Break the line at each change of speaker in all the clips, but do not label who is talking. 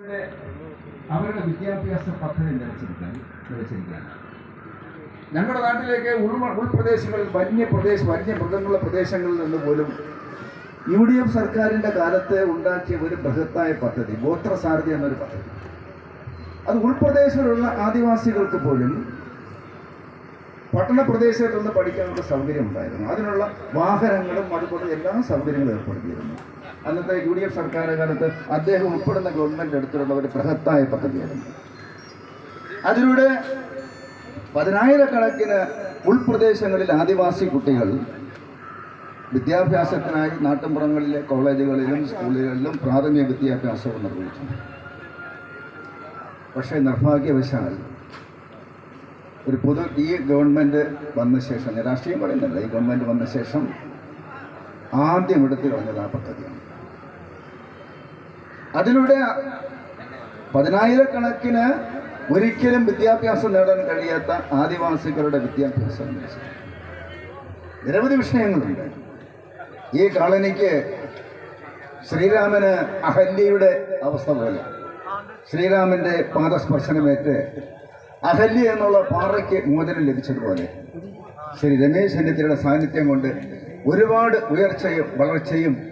അവരുടെ വിദ്യാഭ്യാസ പദ്ധതി നിലച്ചിരിക്കാൻ ഞങ്ങളുടെ നാട്ടിലേക്ക് ഉൾ ഉൾപ്രദേശങ്ങളിൽ വന്യ പ്രദേശ വന്യ മൃഗങ്ങളുടെ പ്രദേശങ്ങളിൽ നിന്ന് പോലും യു ഡി എഫ് സർക്കാരിന്റെ കാലത്ത് ഉണ്ടാക്കിയ ഒരു ബൃഹത്തായ പദ്ധതി ഗോത്രസാരഥി എന്നൊരു പദ്ധതി. അത് ഉൾപ്രദേശങ്ങളിലുള്ള ആദിവാസികൾക്ക് പോലും പട്ടണ പ്രദേശത്തുനിന്ന് പഠിക്കാനുള്ള സൗകര്യം ഉണ്ടായിരുന്നു. അതിനുള്ള വാഹനങ്ങളും അതുപോലെ എല്ലാ സൗകര്യങ്ങളും ഏർപ്പെടുത്തിയിരുന്നു. അന്നത്തെ യു ഡി എഫ് സർക്കാർ കാലത്ത് അദ്ദേഹം ഉൾപ്പെടുന്ന ഗവൺമെന്റ് എടുത്തിട്ടുള്ള ഒരു ബൃഹത്തായ പദ്ധതിയായിരുന്നു. അതിലൂടെ പതിനായിരക്കണക്കിന് ഉൾപ്രദേശങ്ങളിൽ ആദിവാസി കുട്ടികൾ വിദ്യാഭ്യാസത്തിനായി നാട്ടിൻപുറങ്ങളിലെ കോളേജുകളിലും സ്കൂളുകളിലും പ്രാഥമിക വിദ്യാഭ്യാസവും നിർവഹിച്ചു. പക്ഷേ നിർഭാഗ്യവശാൽ ഒരു പൊതു ഈ ഗവൺമെന്റ് വന്ന ശേഷം രാഷ്ട്രീയം പറയുന്നില്ല ഈ ഗവൺമെന്റ് വന്ന ശേഷം ആദ്യം എടുത്തു കളഞ്ഞത് ആ പദ്ധതിയാണ്. അതിലൂടെ പതിനായിരക്കണക്കിന് ഒരിക്കലും വിദ്യാഭ്യാസം നേടാൻ കഴിയാത്ത ആദിവാസികളുടെ വിദ്യാഭ്യാസം. നിരവധി വിഷയങ്ങളുണ്ട്. ഈ കാളനിക്ക് ശ്രീരാമന് അഹല്യയുടെ അവസ്ഥ പോലെ. ശ്രീരാമന്റെ പാദസ്പർശനമേറ്റ് അഹല്യ എന്നുള്ള പാറയ്ക്ക് മോചനം ലഭിച്ചതുപോലെ. ശ്രീ രമേശ് ചെന്നിത്തലയുടെ സാന്നിധ്യം കൊണ്ട് ഒരുപാട് ഉയർച്ചയും വളർച്ചയും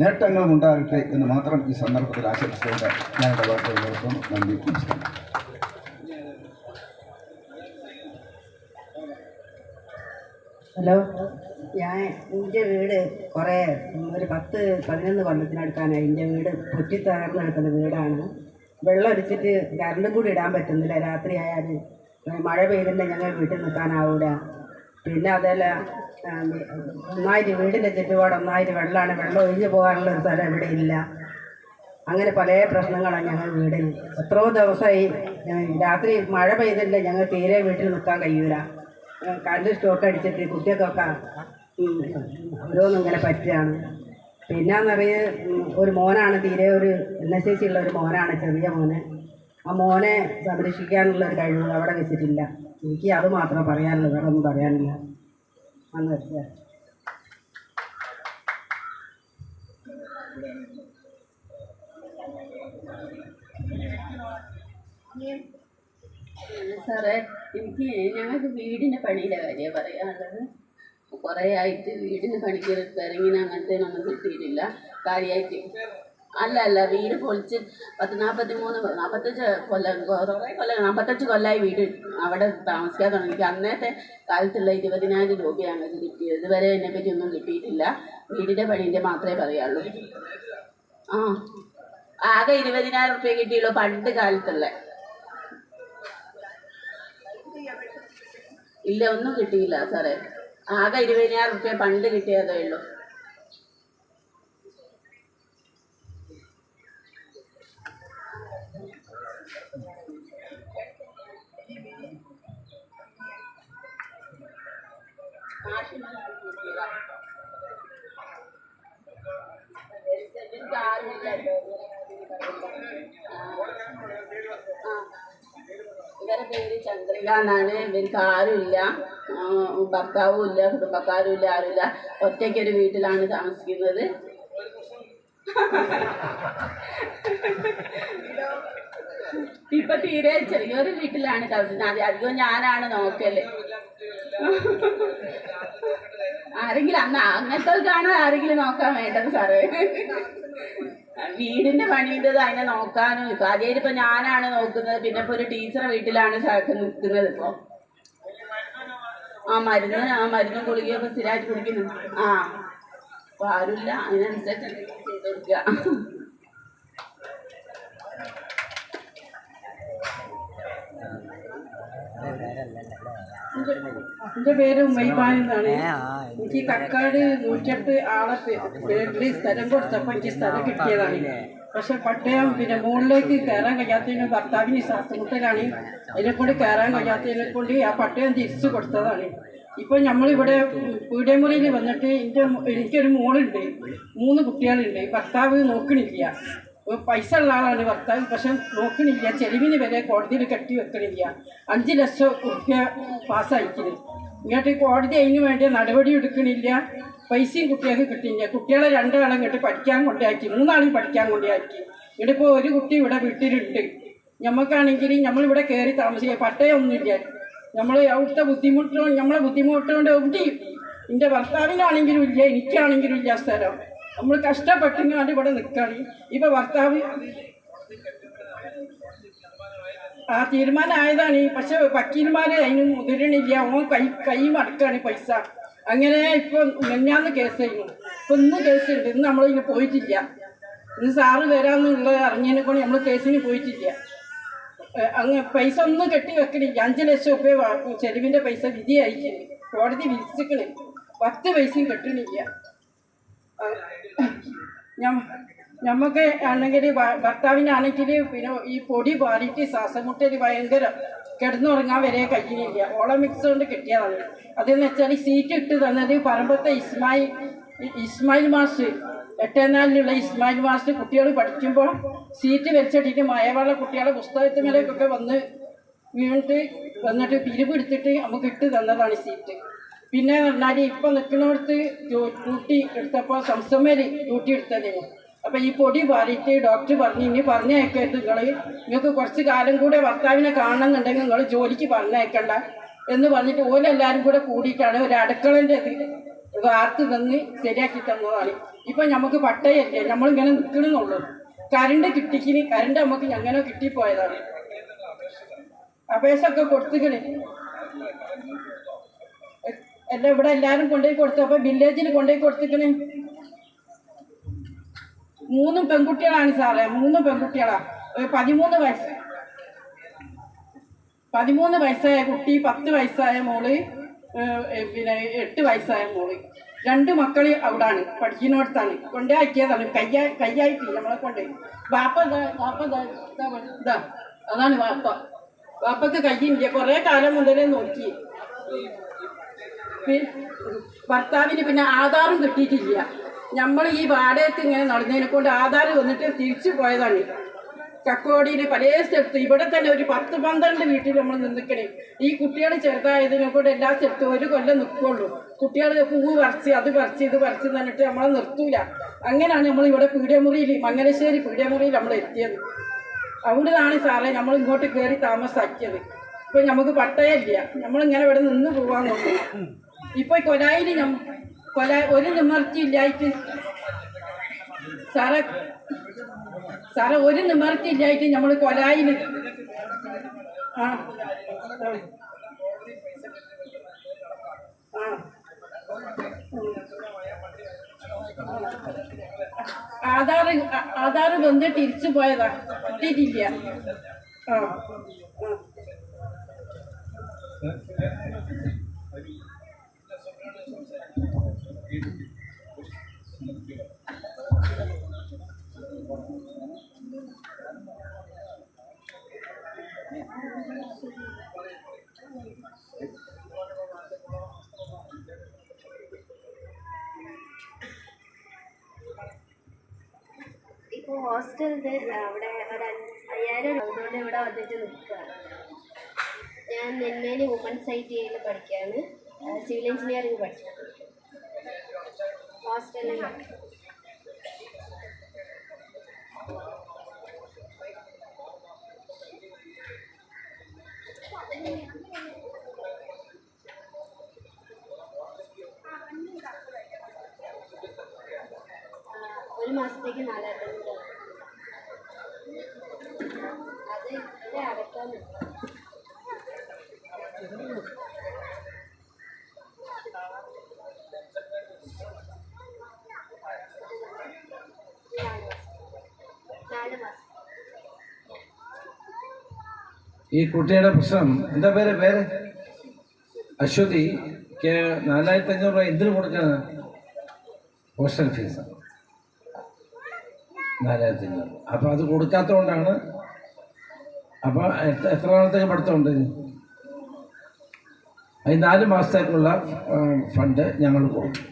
നേട്ടങ്ങളും ഉണ്ടാകട്ടെ എന്ന് മാത്രം ഈ സന്ദർഭത്തിൽ ആശംസിച്ചുകൊണ്ട് എന്റെ വാക്കുകൾ നിർത്തുന്നു നന്ദി നമസ്കാരം.
ഹലോ ഞാൻ എന്റെ വീട് കുറേ ഒരു പത്ത് പതിനൊന്ന് കൊല്ലത്തിനടുക്കാനായി എന്റെ വീട് പൊറ്റിത്തകർന്ന് കിടക്കുന്ന വീടാണ്. വെള്ളം അടിച്ചിട്ട് കറണ്ടും കൂടി ഇടാൻ പറ്റുന്നില്ല. രാത്രി ആയാൽ മഴ പെയ്തിട്ടുണ്ടെങ്കിൽ ഞങ്ങൾ വീട്ടിൽ നിൽക്കാനാവൂല. പിന്നെ അതല്ല ആ, ഒന്നായിട്ട് വീടിന്റെ ചുറ്റുപാട് ഒന്നായിട്ട് വെള്ളമാണ് വെള്ളം ഒഴിഞ്ഞു പോകാനുള്ള ഒരു സ്ഥലം ഇവിടെ ഇല്ല. അങ്ങനെ പല പ്രശ്നങ്ങളാണ് ഞങ്ങൾ വീടിൽ. എത്രയോ ദിവസമായി രാത്രി മഴ പെയ്തില്ല. ഞങ്ങൾ തീരെ വീട്ടിൽ നിൽക്കാൻ കഴിയൂല. കറണ്ട് സ്റ്റോക്ക് അടിച്ചിട്ട് കുട്ടികൾക്കൊക്കെ ഓരോന്നും ഇങ്ങനെ പറ്റുകയാണ്. പിന്നെന്നറിയ ഒരു മോനാണ് തീരെ ഒരു എൻ ഉള്ള ഒരു മോനാണ് ചെറിയ മോനെ. ആ മോനെ സംരക്ഷിക്കാനുള്ള ഒരു കഴിവ് അവിടെ വെച്ചിട്ടില്ല. എനിക്ക് അത് മാത്രം പറയാനുള്ളൂ വേറെ ഒന്നും പറയാനില്ല അന്ന്
സാറേ എനിക്ക് ഞങ്ങൾക്ക് വീടിന്റെ പണിയുടെ കാര്യമാണ് പറയാനുള്ളത്. കുറേ ആയിട്ട് വീടിന് പണിക്ക് ഇറങ്ങി അങ്ങനത്തേനൊന്നും കിട്ടിയിട്ടില്ല. കാര്യമായിട്ട് അല്ല അല്ല വീട് പൊളിച്ച് പത്ത് നാൽപ്പത്തി മൂന്ന് നാൽപ്പത്തഞ്ച് കൊല്ലം കുറേ കൊല്ലം നാൽപ്പത്തഞ്ച് കൊല്ലമായി വീട് അവിടെ താമസിക്കാൻ തുടങ്ങി അന്നത്തെ കാലത്തുള്ള ഇരുപതിനായിരം രൂപയാണ് അത് കിട്ടിയത്. ഇതുവരെ എന്നെപ്പറ്റി ഒന്നും കിട്ടിയിട്ടില്ല. വീടിന്റെ പണീന്റെ മാത്രമേ പറയുള്ളൂ ആ. ആകെ ഇരുപതിനായിരം റുപ്യ കിട്ടിയുള്ളൂ പണ്ട് കാലത്തുള്ള. ഇല്ല ഒന്നും കിട്ടിയില്ല സാറേ. ആകെ ഇരുപതിനായിരം റുപ്യ പണ്ട് കിട്ടിയതേ ഉള്ളൂ. ഇവരെ പേര് ചന്ദ്രിക എന്നാണ് ഇവർക്ക് ആരുമില്ല ഭർത്താവും ഇല്ല കുടുംബക്കാരും ഇല്ല ആരുമില്ല. ഒറ്റയ്ക്കൊരു വീട്ടിലാണ് താമസിക്കുന്നത്. ഇപ്പൊ തീരെ ചെറിയൊരു വീട്ടിലാണ് താമസിക്കുന്നത് അധികം ഞാനാണ് നോക്കൽ. ആരെങ്കിലും അന്ന് അങ്ങനത്തെ ആരെങ്കിലും നോക്കാൻ വേണ്ടത് സാറേ? വീടിന്റെ പണിയുണ്ടത് അതിനെ നോക്കാനും ഇപ്പൊ. അതേ ഇപ്പൊ ഞാനാണ് നോക്കുന്നത്. പിന്നെ ഇപ്പൊ ഒരു ടീച്ചറെ വീട്ടിലാണ് നിൽക്കുന്നത് ഇപ്പൊ. ആ മരുന്ന് ആ മരുന്നും ഗുളികയൊക്കെ സ്ഥിരമായിട്ട് കുടിക്കുന്നു. ആ അപ്പൊ ആരുമില്ല അതിനനുസരിച്ച് ചെയ്ത് കൊടുക്കുക
എന്റെ പേര് ഉമ്മൈബാൻ എന്നാണ്. എനിക്ക് കക്കാട് നൂറ്റെട്ട് ആളെ പേ- പേരിൽ സ്ഥലം കൊടുത്തപ്പോൾ എനിക്ക് സ്ഥലം കിട്ടിയതാണ്. പക്ഷെ പട്ടയം പിന്നെ മുകളിലേക്ക് കയറാൻ കഴിയാത്തതിന് ഭർത്താവിന് ശ്വാസമുട്ടലാണ്. അതിനെ കൊണ്ട് കയറാൻ കഴിയാത്തതിനെ കൊണ്ട് ആ പട്ടയം തിരിച്ചു കൊടുത്തതാണ്. ഇപ്പൊ നമ്മളിവിടെ പീഡിയമുറിയിൽ വന്നിട്ട് എന്റെ എനിക്കൊരു മോളുണ്ട്. മൂന്ന് കുട്ടികളുണ്ട്. ഭർത്താവ് നോക്കണില്ല. പൈസ ഉള്ള ആളാണ്. ഭർത്താവ് പക്ഷെ നോക്കണില്ല. ചെലവിന് വരെ കോടതിയിൽ കെട്ടി വെക്കണില്ല. അഞ്ച് ലക്ഷം റുപ്യ പാസ്സായിക്കുന്നു ഇങ്ങോട്ട് കോടതി അതിന് വേണ്ടി നടപടി എടുക്കണില്ല. പൈസയും കുട്ടികൾക്ക് കിട്ടില്ല കുട്ടികളെ രണ്ടാളും ഇങ്ങോട്ട് പഠിക്കാൻ കൊണ്ടാക്കി മൂന്നാളും പഠിക്കാൻ കൊണ്ടാക്കി ഇവിടിപ്പോൾ ഒരു കുട്ടി ഇവിടെ വീട്ടിലുണ്ട്. ഞമ്മക്കാണെങ്കിൽ നമ്മളിവിടെ കയറി താമസിക്കുക പട്ടയൊന്നുമില്ല നമ്മൾ അവിടുത്തെ ബുദ്ധിമുട്ടോ നമ്മളെ ബുദ്ധിമുട്ടുകൊണ്ട് എവിടെയും എന്റെ ഭർത്താവിനാണെങ്കിലും ഇല്ല എനിക്കാണെങ്കിലും ഇല്ല സ്ഥലം. നമ്മൾ കഷ്ടപ്പെട്ടിങ്ങാണ്ട് ഇവിടെ നിൽക്കണം ഇപ്പൊ ഭർത്താവ് ആ തീരുമാനമായതാണ്. പക്ഷെ വക്കീൽമാർ അതിന് മുതിരണില്ല. ഓൻ കൈ കൈ മടക്കാണ് പൈസ. അങ്ങനെ ഇപ്പൊ മെഞ്ഞാന്ന് കേസ് ചെയ്യുന്നു ഇപ്പം ഇന്ന് ഉണ്ട് ഇന്ന് നമ്മളിങ്ങനെ പോയിട്ടില്ല. ഇന്ന് സാറ് വരാമെന്നുള്ളത് അറിഞ്ഞതിനെ കൊണ്ട് നമ്മൾ കേസിന് പോയിട്ടില്ല. അങ്ങ് പൈസ ഒന്നും കെട്ടി വെക്കണില്ല. അഞ്ച് ലക്ഷം രൂപ ചെലവിന്റെ പൈസ വിധി അയക്കുന്നു കോടതി വിധിച്ചിക്കണ്. പത്ത് പൈസയും കെട്ടണില്ല. നമുക്ക് ആണെങ്കിൽ ഭർത്താവിനാണെങ്കിൽ പിന്നെ ഈ പൊടി പാറിയിട്ട് ശ്വാസമുട്ടൽ ഭയങ്കര കിടന്നുറങ്ങാൻ വരെ കഴിയില്ല ഓള മിക്സ് കൊണ്ട് കിട്ടിയതാണ്. അതെന്ന് വെച്ചാൽ സീറ്റ് ഇട്ട് തന്നത് പറമ്പത്തെ ഇസ്മായിൽ ഇസ്മായിൽ മാസ്റ്റർ എട്ടേനാലിലുള്ള ഇസ്മായിൽ മാസ്റ്റർ കുട്ടികൾ പഠിക്കുമ്പോൾ സീറ്റ് വെച്ചിട്ടിട്ട് മയവെള്ള കുട്ടികളെ പുസ്തകത്തിന്മേലേക്കൊക്കെ വന്ന് വീണിട്ട് വന്നിട്ട് പിരിവ് എടുത്തിട്ട് നമുക്ക് ഇട്ട് തന്നതാണ് സീറ്റ് പിന്നെ പറഞ്ഞാൽ ഇപ്പം നിൽക്കുന്നിടത്ത് ഡ്യൂട്ടി എടുത്തപ്പോൾ സംസമേരി ഡ്യൂട്ടി എടുത്തതിന് അപ്പം ഈ പൊടി പാറിയിട്ട് ഡോക്ടർ പറഞ്ഞു ഇനി പറഞ്ഞയക്കരുത് നിങ്ങൾ നിങ്ങൾക്ക് കുറച്ച് കാലം കൂടെ ഭർത്താവിനെ കാണണമെന്നുണ്ടെങ്കിൽ നിങ്ങൾ ജോലിക്ക് പറഞ്ഞയക്കണ്ട എന്ന് പറഞ്ഞിട്ട് ഓരെല്ലാവരും കൂടെ കൂടിയിട്ടാണ് ഒരു അടുക്കളന്റെ ഇത് വാർത്ത് തന്ന് ശരിയാക്കി തന്നതാണ് ഇപ്പം നമുക്ക് പട്ടയല്ലേ നമ്മളിങ്ങനെ നിൽക്കണമെന്നുള്ളൂ കരണ്ട് കിട്ടിക്കിന് കരണ്ട് നമുക്ക് എങ്ങനെ കിട്ടിപ്പോയതാണ്. അപേക്ഷ ഒക്കെ കൊടുത്തുക്കണ്. എല്ലാം ഇവിടെ എല്ലാവരും കൊണ്ടുപോയി കൊടുത്തു. അപ്പോൾ വില്ലേജിൽ കൊണ്ടുപോയി കൊടുത്തിക്കണ് മൂന്നും പെൺകുട്ടികളാണ് സാറേ. മൂന്നും പെൺകുട്ടികളാ. ഒരു പതിമൂന്ന് വയസ്സ്. പതിമൂന്ന് വയസ്സായ കുട്ടി പത്ത് വയസ്സായ മോൾ പിന്നെ എട്ട് വയസ്സായ മോൾ. രണ്ട് മക്കൾ അവിടാണ്. പഠിക്കുന്നിടത്താണ്. കൊണ്ടാക്കിയതാണ് കയ്യാ കയ്യായിട്ട് നമ്മളെ കൊണ്ട്. ബാപ്പ ഇതാ അതാണ് വാപ്പ. വാപ്പക്ക് കയ്യില്ല. കുറേ കാലം മുതലേ നോക്കി. ഭർത്താവിന് പിന്നെ ആധാറും കിട്ടിയിട്ടില്ല. നമ്മൾ ഈ വാടകയ്ക്ക് ഇങ്ങനെ നടന്നതിനെ കൊണ്ട് ആധാർ വന്നിട്ട് തിരിച്ചു പോയതാണ്. കക്കോടിയിൽ പല സ്ഥലത്ത്. ഇവിടെ തന്നെ ഒരു പത്ത് പന്ത്രണ്ട് വീട്ടിൽ നമ്മൾ നിന്നിക്കണേ. ഈ കുട്ടികൾ ചെറുതായതിനെ കൊണ്ട് എല്ലാ സ്ഥലത്തും ഒരു കൊല്ലം നിൽക്കുള്ളൂ കുട്ടികൾ പൂവ് പറിച്ച് അത് പറിച്ച് ഇത് പറിച്ച് തന്നിട്ട് നമ്മളെ നിർത്തൂല. അങ്ങനെയാണ് നമ്മൾ ഇവിടെ പീഡിയമുറിയിൽ മംഗലശ്ശേരി പീഡിയമുറിയിൽ നമ്മൾ എത്തിയത്. അവിടുന്നാണ് സാറേ നമ്മൾ ഇങ്ങോട്ട് കയറി താമസാക്കിയത്. ഇപ്പം നമുക്ക് പട്ടയമില്ല നമ്മളിങ്ങനെ ഇവിടെ നിന്ന് പോവാൻ നോക്കും ഇപ്പൊ കൊലായിൽ കൊല ഒരു നിമർത്തി ഇല്ലായിട്ട് സാറേ സാറേ ഒരു നിമർത്തി ഇല്ലായിട്ട് നമ്മൾ കൊലായിൽ ആ. ആധാറ് ആധാറ് വന്ന് തിരിച്ചു പോയതാ. കിട്ടിയിട്ടില്ല. ആ. ആ.
ഇപ്പോൾ ഹോസ്റ്റലിൽ അവിടെ ഒരു അയ്യായിരം അതുകൊണ്ട് ഇവിടെ വന്നിട്ട് നിൽക്കുകയാണ്. ഞാൻ നെന്മേലി വുമൻസ് ഐ ടി ഐയിൽ പഠിക്കുകയാണ് സിവിൽ എഞ്ചിനീയറിംഗ് പഠിച്ചത് ഹോസ്റ്റലിൽ ഒരു മാസത്തേക്ക് നാലായിരത്തി അഞ്ഞൂറ് അത് ഇവിടെ അടക്കാൻ നാല് മാസം
ഈ കുട്ടിയുടെ പ്രശ്നം. എന്താ പേര്? പേര്? അശ്വതി നാലായിരത്തി അഞ്ഞൂറ് രൂപ എന്തിനു കൊടുക്കുന്നത് ഹോസ്റ്റൽ ഫീസ് നാലായിരത്തി അഞ്ഞൂറ് അപ്പോൾ അത് കൊടുക്കാത്തതുകൊണ്ടാണ് അപ്പോൾ എത്ര നാളത്തേക്ക് പഠിത്തമുണ്ട്? ഈ നാല് മാസത്തേക്കുള്ള ഫണ്ട് ഞങ്ങൾ കൊടുക്കും.